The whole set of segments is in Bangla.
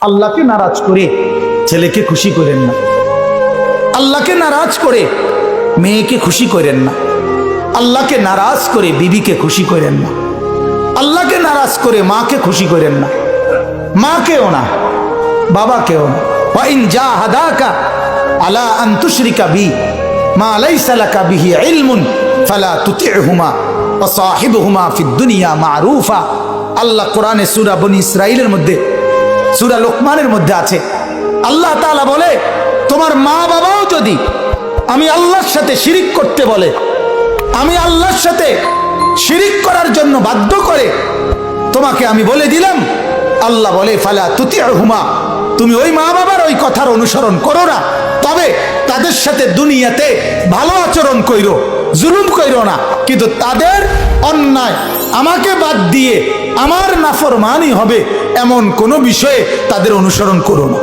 আল্লাহকে নারাজ করে, ছেলেকে খুশি করেন না। আল্লাহকে নারাজ করে, মেয়েকে খুশি করেন না। আল্লাহকে নারাজ করে, বিবিকে খুশি করেন না। আল্লাহকে নারাজ করে, মাকে খুশি করেন না। মাকেও না বাবাকেও না। আলা মারুফা। আল্লাহ কোরআনে সূরা বনি ইসরাইলের মধ্যে সূরা লোকমানের মধ্যে আছে। আল্লাহ তাআলা বলে, তোমার মা বাবাও যদি আমি আল্লাহর সাথে শিরিক করতে বলে, আমি আল্লাহর সাথে শিরিক করার জন্য বাধ্য করে, তোমাকে আমি বলে দিলাম। আল্লাহ বলে, ফালা তুতি হুমা তুমি ওই মা বাবার ওই কথার অনুসরণ করো না। তবে তাদের সাথে দুনিয়াতে ভালো আচরণ কইরো, জুলুম কইরো না। কিন্তু তাদের অন্যায় আমাকে বাদ দিয়ে আমার নাফরমানি হবে এমন কোনো বিষয়ে তাদের অনুসরণ করো না।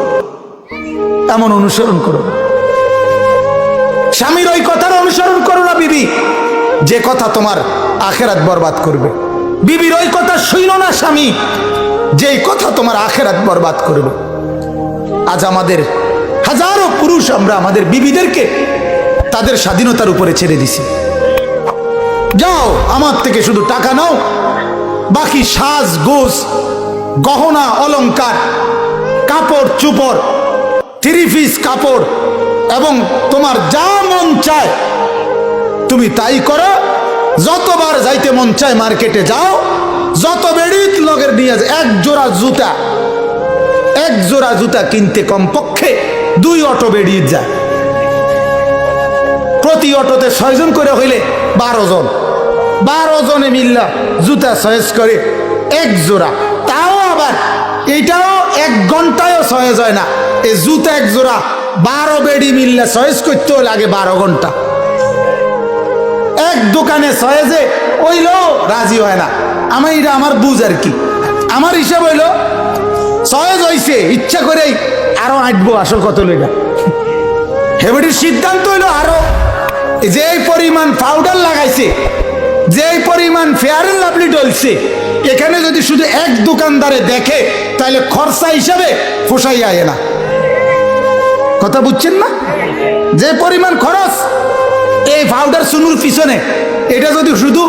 এমন অনুসরণ করো না। স্বামীর ওই কথার অনুসরণ করো না, বিবি। যে কথা তোমার আখেরাত বরবাদ করবে। বিবির ওই কথা শুইল না, স্বামী। যেই কথা তোমার আখেরাত বরবাদ করবে। আজ আমাদের হাজারো পুরুষ আমরা আমাদের বিবিদেরকে তাদের স্বাধীনতার উপরে ছেড়ে দিছি। যাও, আমার থেকে শুধু টাকা নাও বাকি সাজ গোস গহনা, অলংকার, কাপড়, চুপড়, থ্রি পিস কাপড় এবং তোমার যা মন চায়, তুমি তাই করো। যতবার যাইতে মন চায় মার্কেটে যাও, যত বেড়িত লগের নিয়ে এক জোড়া জুতা, এক জোড়া জুতা কিনতে কমপক্ষে দুই অটো বেরিয়ে যায়। প্রতি অটোতে ছয়জন করে হইলে বারো জন। বারো জনে মিল্লা জুতা সয়েজ করে, এক জোড়া। তাও আবার এটাও এক ঘন্টায়ও সয়েজ হয় না। এই জুতা এক জোড়া, বারো বেডি মিললে সয়েজ করতেও লাগে বারো ঘণ্টা। এক দোকানে সয়েজে ওইলো রাজি হয় না। আমার এটা আমার বুঝ আর কি। আমার হিসাব হইল, সয়েজ হইছে, ইচ্ছা করেই আরও আঁটবো আসল কত লেগা হেবেটির সিদ্ধান্ত হইল আরও যে পরিমাণ পাউডার লাগাইছে যে পরিমাণ ফেয়ার এন্ড লাভলি ডলছে এখানে যদি শুধু এক দোকানদারে দেখে তাহলে খরচা হিসাবে ফোসাই আয় না। কথা বুঝছেন না? যে পরিমাণ খরচ, এই পাউডার সুনুর পিছনে, এটা যদি শুধু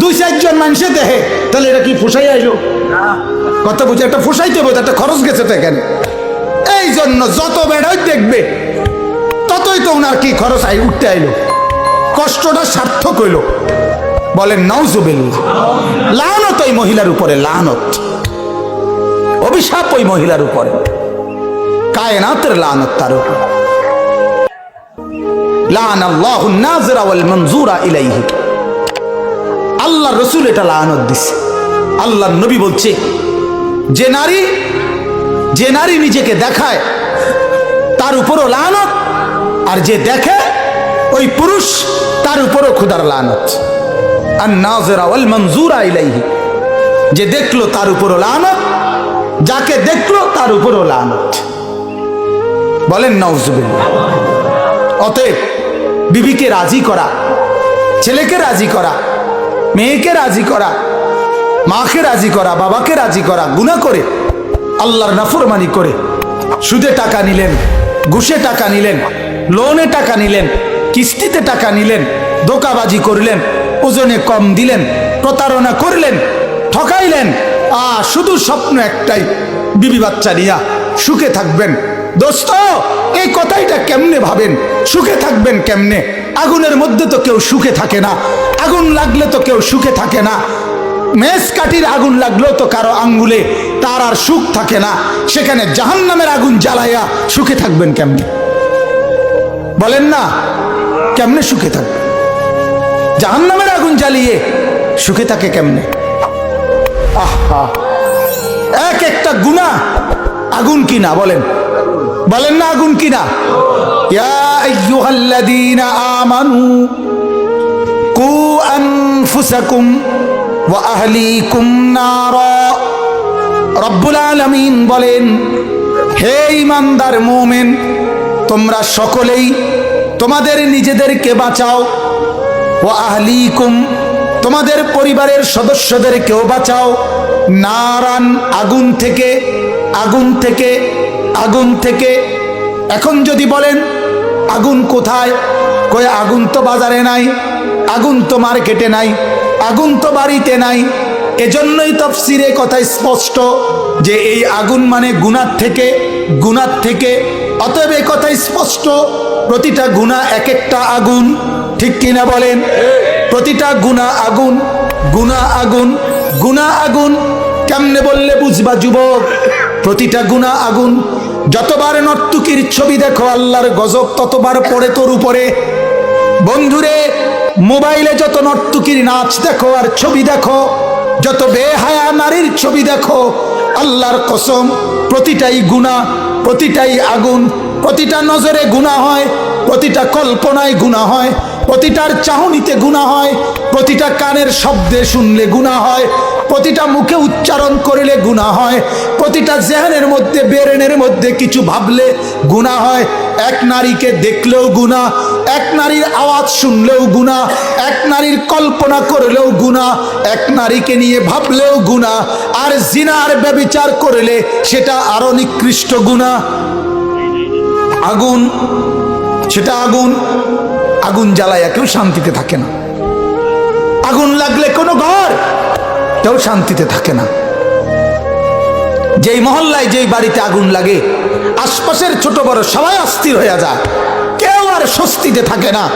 দুই চারজন মানুষে দেখে, তাহলে এটা কি ফোসাই আইলো? কথা বুঝে একটা ফোসাইতে হবে একটা খরচ গেছে তো এখানে। এই জন্য যত বেড়াই দেখবে, ততই তো ওনার কি খরচ আই উঠতে আইলো। কষ্টটা সার্থক হইল। বলেন নওজুবিল লানত ওই মহিলার উপরে, লানত। অভিশাপ ওই মহিলার উপরে। কায়নাতের লানত তার উপর। লান আল্লাহ নাজরা ওয়াল মনজুরা ইলাইহি। আল্লাহ রসুল এটা লানত দিছে। আল্লাহ নবী বলছে, যে নারী যে নারী নিজেকে দেখায়, তার উপরও লানত, আর যে দেখে, ওই পুরুষ তার উপরও খুদার লানত। আর যে দেখল তার উপরও লানত, যাকে দেখল তার উপরও লানত। বলেন নওজুবিল্লাহ অতএব, বিবিকে রাজি করা, ছেলেকে রাজি করা, মেয়েকে রাজি করা, মাকে রাজি করা, বাবাকে রাজি করা গুণা করে, আল্লাহর নাফরমানি করে, সুদে টাকা নিলেন, ঘুষে টাকা নিলেন, লোনে টাকা নিলেন, কিস্তিতে টাকা নিলেন দোকাবাজি করলেন ওজনে কম দিলেন, প্রতারণা করলেন, ঠকাইলেন। আ, শুধু স্বপ্ন একটাই, বিবি বাচ্চা নিয়া সুখে থাকবেন। দোস্ত, এই কথাইটা কেমনে ভাবেন? সুখে থাকবেন কেমনে? আগুনের মধ্যে তো কেউ সুখে থাকে না, আগুন লাগলে তো কেউ সুখে থাকে না। মেষ কাঠির আগুন লাগলেও তো কারও আঙ্গুলে তার আর সুখ থাকে না, সেখানে জাহান্নামের আগুন জ্বালাইয়া সুখে থাকবেন কেমনে? বলেন না, কেমনে সুখে থাকবে জাহান্নামের আগুন জ্বালিয়ে সুখে থাকে কেমনে? আহা! এক একটা গুণা আগুন কিনা বলেন। বলেন না আগুন কিনা? আমানু কু আনফুসাকুম ওয়া আহলিকুম নারা। রব্বুল বলেন, হে ইমানদার মুমিন, তোমরা সকলেই তোমাদের নিজেদেরকে বাঁচাও। আহলিকুম, তোমাদের পরিবারের সদস্যদেরকেও বাঁচাও। নারান, আগুন থেকে আগুন থেকে আগুন থেকে। এখন যদি বলেন, আগুন কোথায়? কয়ে, আগুন তো বাজারে নাই, আগুন তো মার্কেটে নাই, আগুন তো বাড়িতে নাই। এজন্যই তফসিরে কথা স্পষ্ট যে এই আগুন মানে গুনার থেকে গুনার থেকে। অতএব এ কথা স্পষ্ট, প্রতিটা গুণা এক একটা আগুন। ঠিক কিনা বলেন? প্রতিটা গুণা আগুন গুণা আগুন গুণা আগুন, কেমনে বললে বুঝবা যুবক? প্রতিটা গুণা আগুন, যতবার নর্তুকির ছবি দেখো, আল্লাহর গজব ততবার পড়ে তোর উপরে। বন্ধুরে, মোবাইলে যত নর্তুকির নাচ দেখো আর ছবি দেখো, যত বেহায়া নারীর ছবি দেখো, আল্লাহর কসম, প্রতিটাই গুণা, প্রতিটাই আগুন, প্রতিটা নজরে গুণা হয়, প্রতিটা কল্পনায় গুণা হয়। প্রতিটার চাহনিতে গুণা হয়, প্রতিটা কানের শব্দে শুনলে গুণা হয়, প্রতিটা মুখে উচ্চারণ করিলে গুণা হয়, প্রতিটা জেহানের মধ্যে, বেরেনের মধ্যে কিছু ভাবলে গুণা হয়। এক নারীকে দেখলেও গুণা এক নারীর আওয়াজ শুনলেও গুণা এক নারীর কল্পনা করলেও গুণা এক নারীকে নিয়ে ভাবলেও গুণা আর জিনার ব্যবিচার করলে সেটা আরও নিকৃষ্ট গুণা আগুন, সেটা আগুন। আগুন জ্বালায় কেউ শান্তিতে থাকে না। আগুন লাগলে কোনো ঘর কেউ শান্তিতে থাকে না। যেই মহল্লায় যেই বাড়িতে আগুন লাগে, আশপাশের ছোট বড় সবাই অস্থির হয়ে যায়। কেউ আর স্বস্তিতে থাকে না।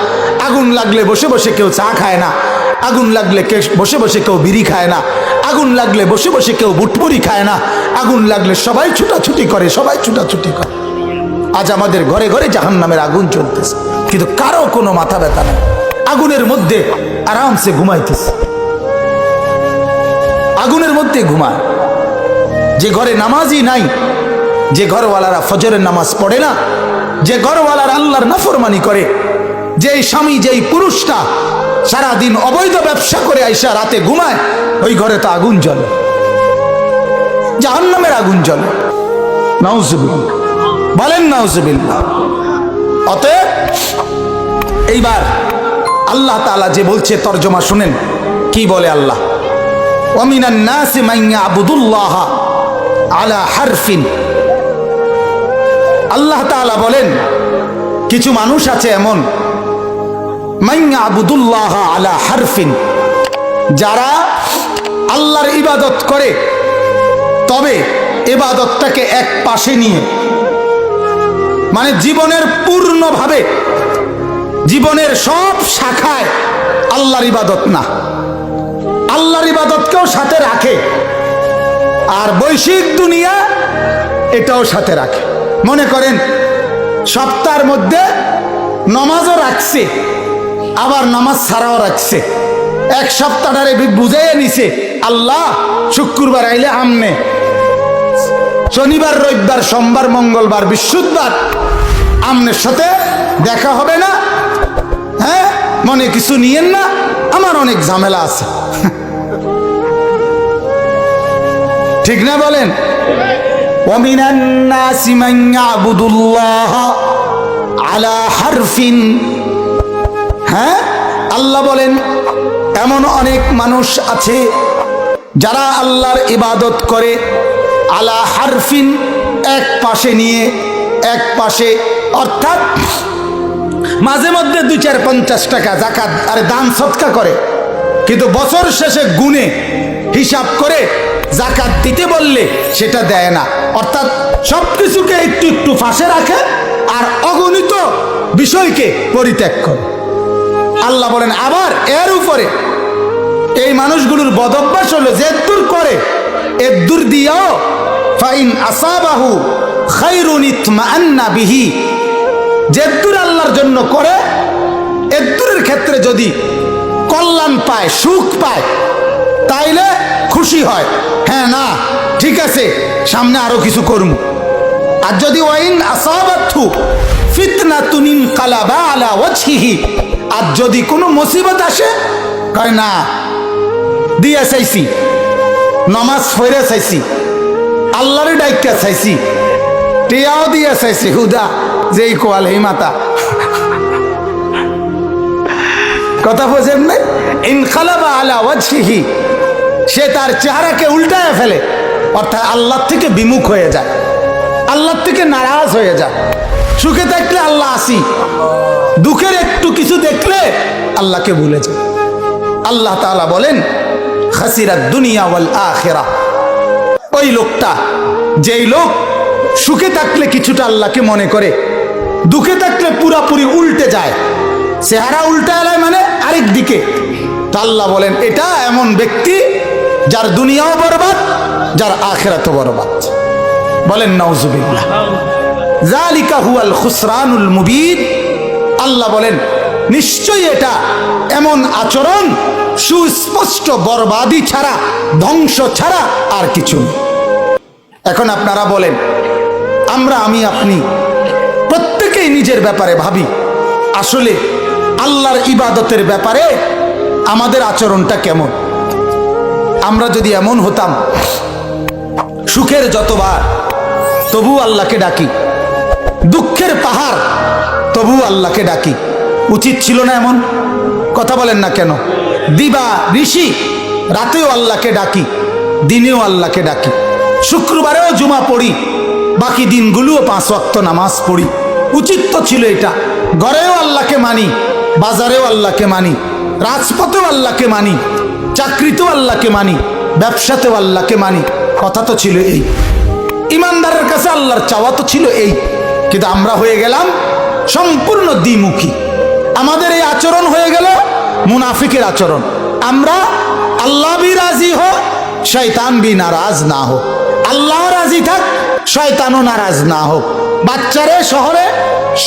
আগুন লাগলে বসে বসে কেউ চা খায় না। আগুন লাগলে বসে বসে কেউ বিড়ি খায় না। আগুন লাগলে বসে বসে কেউ বুটপুরি খায় না। আগুন লাগলে সবাই ছুটাছুটি করে, সবাই ছুটাছুটি করে। আজ আমাদের ঘরে ঘরে জাহান নামের আগুন চলতেছে কিন্তু কারও কোনো মাথা ব্যথা নেই। আগুনের মধ্যে আরামসে ঘুমাইতেছে। আগুনের মধ্যে ঘুমায়। যে ঘরে নামাজই নাই, যে ঘরওয়ালারা ফজরের নামাজ পড়ে না, যে ঘরওয়ালার আল্লাহর নাফরমানি করে যেই স্বামী, যেই পুরুষটা সারাদিন অবৈধ ব্যবসা করে আইসা রাতে ঘুমায়, ওই ঘরে তো আগুন জ্বলে। জাহান্নামের আগুন জ্বলে। নাউজুবিল্লাহ। বলেন নাউজুবিল্লাহ। অতএব এইবার আল্লাহ তাআলা যে বলছে, তর্জমা শুনেন। কি বলে আল্লাহ? মাইয়া আবুদুল্লাহ আলা হারফিন। আল্লাহ তাআলা বলেন, কিছু মানুষ আছে এমন মাইয়া আবুদুল্লাহ আলা হারফিন, যারা আল্লাহর ইবাদত করে, তবে এবাদতটাকে এক পাশে নিয়ে মানে জীবনের পূর্ণভাবে জীবনের সব শাখায় আল্লাহর ইবাদত না। আল্লাহর ইবাদতকেও সাথে রাখে। আর বৈশ্বিক দুনিয়া এটাও সাথে রাখে। মনে করেন, সপ্তাহের মধ্যে নমাজও রাখছে, আবার নামাজ ছাড়াও রাখছে। এক সপ্তাহটারে বুঝাইয়ে নিছে, আল্লাহ, শুক্রবার আইলে আমনে। শনিবার, রবিবার, সোমবার, মঙ্গলবার, বৃহস্পতিবার আমনের সাথে দেখা হবে না। হ্যাঁ মনে কিছু নিয়েন না আমার অনেক ঝামেলা আছে ঠিক না বলেন ومن الناس من يعبد الله على حرف হ্যাঁ আল্লাহ বলেন এমন অনেক মানুষ আছে যারা আল্লাহর ইবাদত করে আলা হারফিন এক পাশে নিয়ে এক পাশে অর্থাৎ মাঝে মধ্যে দুই চার পঞ্চাশ টাকা জাকাত, আরে দান সৎকা করে। কিন্তু বছর শেষে গুনে হিসাব করে জাকাত দিতে বললে সেটা দেয় না। অর্থাৎ সব কিছুকে একটু একটু ফাঁসে রাখে আর অগণিত বিষয়কে পরিত্যাগ করে। আল্লাহ বলেন, আবার এর উপরে এই মানুষগুলোর বদভ্যাস হলো যে দূর করে, এর দূর দিয়াও ফাইন আসাবাহু খাইরুন ইতমাআন্না বিহি যেদ্দুর আল্লাহর জন্য করে এদ্দুরের ক্ষেত্রে যদি কল্যাণ পায়, সুখ পায়, তাইলে খুশি হয়। হ্যাঁ না, ঠিক আছে, সামনে আরও কিছু করুন আর যদি ওয়াইন আসাবাথু ফিতনা তুনিন কালাবা আলা ওয়াজহিহি, আর যদি কোনো মুসিবত আসে, কয় না, দিয়া চাইছি, নমাজ ফইরে চাইছি, আল্লাহরে ডাইকা চাইছি, টিয়াও দিয়া চাইছি, হুদা। যেই কোয়াল হে মাতা। কথা বোঝেন নাই? ইনকালাবা আলা ওয়াজহিহি। সে তার চেহারাকে উল্টায় ফেলে, অর্থাৎ আল্লাহ থেকে বিমুখ হয়ে যায়। আল্লাহ থেকে নারাজ হয়ে যায়। সুখে থাকলে আল্লাহ আসি। দুঃখের একটু কিছু দেখলে আল্লাহকে ভুলে যায়। আল্লাহ তাআলা বলেন খাসিরা দুনিয়া ওয়াল আখেরা। ওই লোকটা, যেই লোক সুখে থাকলে কিছুটা আল্লাহকে মনে করে দুঃখে থাকলে পুরাপুরি উল্টে যায়। চেহারা উল্টে এলায় মানে আরেক দিকে। তা আল্লাহ বলেন, এটা এমন ব্যক্তি যার দুনিয়াও বরবাদ, যার আখেরাতও বরবাদ। বলেন নওজুবিল্লাহ জালিকা হুয়াল খুসরানুল মুবিন। আল্লাহ বলেন, নিশ্চয়ই এটা এমন আচরণ সুস্পষ্ট বরবাদি ছাড়া, ধ্বংস ছাড়া আর কিছু এখন আপনারা বলেন, আমরা, আমি, আপনি প্রত্যেকেই নিজের ব্যাপারে ভাবি। আসলে আল্লাহর ইবাদতের ব্যাপারে আমাদের আচরণটা কেমন? আমরা যদি এমন হতাম, সুখের যতবার তবু আল্লাহকে ডাকি। দুঃখের পাহাড় তবু আল্লাহকে ডাকি। উচিত ছিল না এমন? কথা বলেন না কেন? দিবা ঋষি, রাতেও আল্লাহকে ডাকি, দিনেও আল্লাহকে ডাকি। শুক্রবারেও জুমা পড়ি, বাকি দিনগুলোও পাঁচ ওয়াক্ত নামাজ পড়ি। উচিত তো ছিল এটা। ঘরেও আল্লাহকে মানি, বাজারেও আল্লাহকে মানি, রাজপথেও আল্লাহকে মানি, চাকরিতেও আল্লাহকে মানি, ব্যবসাতেও আল্লাহকে মানি। কথা তো ছিল এই। ইমানদারের কাছে আল্লাহর চাওয়া তো ছিল এই। কিন্তু আমরা হয়ে গেলাম সম্পূর্ণ দ্বিমুখী। আমাদের এই আচরণ হয়ে গেল মুনাফিকের আচরণ। আমরা আল্লাহ বি রাজি হো শয়তান বি নারাজ না হোক আল্লাহ রাজি থাক, শয়তানও নারাজ না হোক। বাচ্চারে শহরে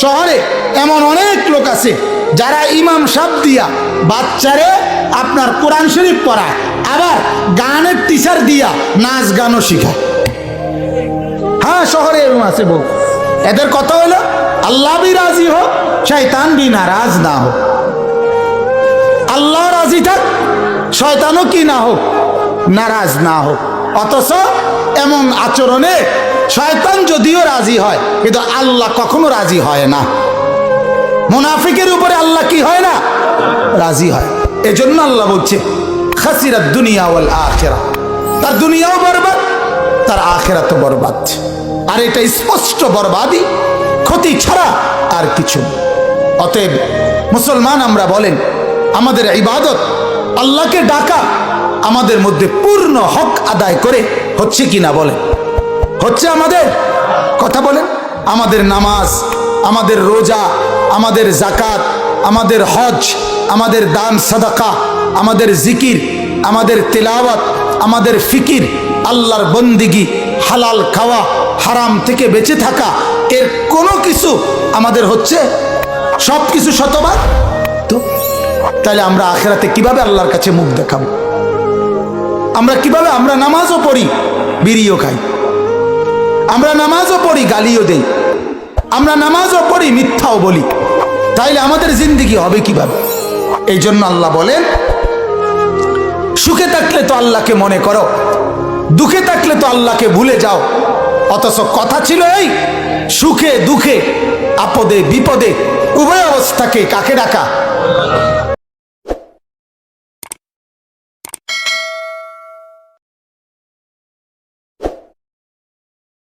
শহরে এমন অনেক লোক আছে যারা ইমাম সাহ দিয়া বাচ্চারে আপনার কোরআন শরীফ পড়ায়, আবার গানের টিচার দিয়া নাচ গানও শিখায়। হ্যাঁ শহরে এরকম আছে বউ। এদের কথা হলো আল্লাহ বি রাজি হোক, শয়তান বি নারাজ না হোক। আল্লাহ রাজি থাক, শয়তানও কি না হোক, নারাজ না হোক। অথচ এমন আচরণে শয়তান যদিও রাজি হয়, কিন্তু আল্লাহ কখনো রাজি হয় না। মুনাফিকের উপরে আল্লাহ কি হয় না? রাজি হয়। এজন্য আল্লাহ বলছে খাসিরা দুনিয়া ওয়াল আখেরা তার দুনিয়াও বরবাদ, তার আখেরাতও বরবাদ। আর এটা স্পষ্ট বরবাদি, ক্ষতি ছাড়া আর কিছু অতএব মুসলমান আমরা বলেন, আমাদের ইবাদত আল্লাহকে ডাকা, আমাদের মধ্যে পূর্ণ হক আদায় করে হচ্ছে কি না বলেন? হচ্ছে আমাদের? কথা বলেন। আমাদের নামাজ, আমাদের রোজা, আমাদের জাকাত আমাদের হজ, আমাদের দান, সাদাকা, আমাদের জিকির, আমাদের তেলাওয়াত, আমাদের ফিকির, আল্লাহর বন্দিগি, হালাল খাওয়া, হারাম থেকে বেঁচে থাকা, এর কোনো কিছু আমাদের হচ্ছে সব কিছু শতবার তো তাহলে আমরা আখেরাতে কীভাবে আল্লাহর কাছে মুখ দেখাবো? আমরা কীভাবে আমরা নামাজও পড়ি, বিড়িও খাই। আমরা নামাজও পড়ি, গালিও দেই। আমরা নামাজও পড়ি, মিথ্যাও বলি। তাইলে আমাদের জিন্দিগি হবে কীভাবে? এই জন্য আল্লাহ বলেন, সুখে থাকলে তো আল্লাহকে মনে করো, দুঃখে থাকলে তো আল্লাহকে ভুলে যাও। অথচ কথা ছিল এই, সুখে দুঃখে, আপদে বিপদে, উভয় অবস্থাকে কাকে ডাকা?